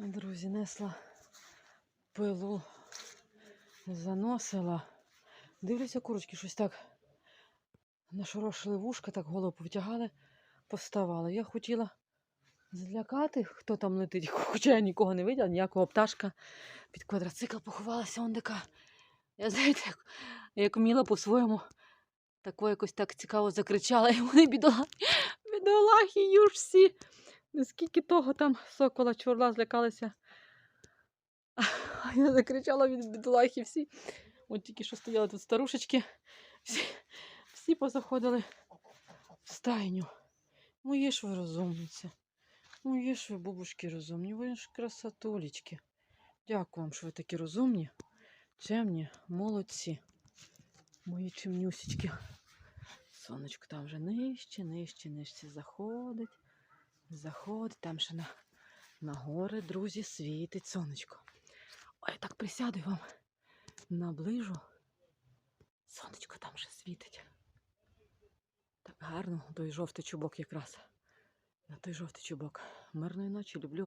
Друзі, несла пилу, заносила. Дивлюся, курочки щось так нашорошили вушка, так голову повтягали, поставали. Я хотіла злякати, хто там летить, хоча я нікого не виділа, ніякого пташка. Під квадроцикл поховалася он така. Я знаєте, як, як вміла по-своєму, тако якось так цікаво закричала, і вони бідолахи, бідолахи, юж всі. Наскільки того там сокола чорла злякалися. А я закричала від бідолахи всі. От тільки що стояли тут старушечки. Всі, всі позаходили в стайню. Мої ж ви розумниці. Мої ж ви бабушки розумні. Ви ж красотулечки. Дякую вам, що ви такі розумні, чемні, молодці. Мої чемнюсечки. Сонечко там вже нижче, нижче, нижче заходить. Заходить, там ще на, на гори, друзі, світить сонечко. Ой, я так присяду вам наближу. Сонечко там ще світить. Так гарно, той жовтий чубок якраз. На той жовтий чубок. Мирної ночі люблю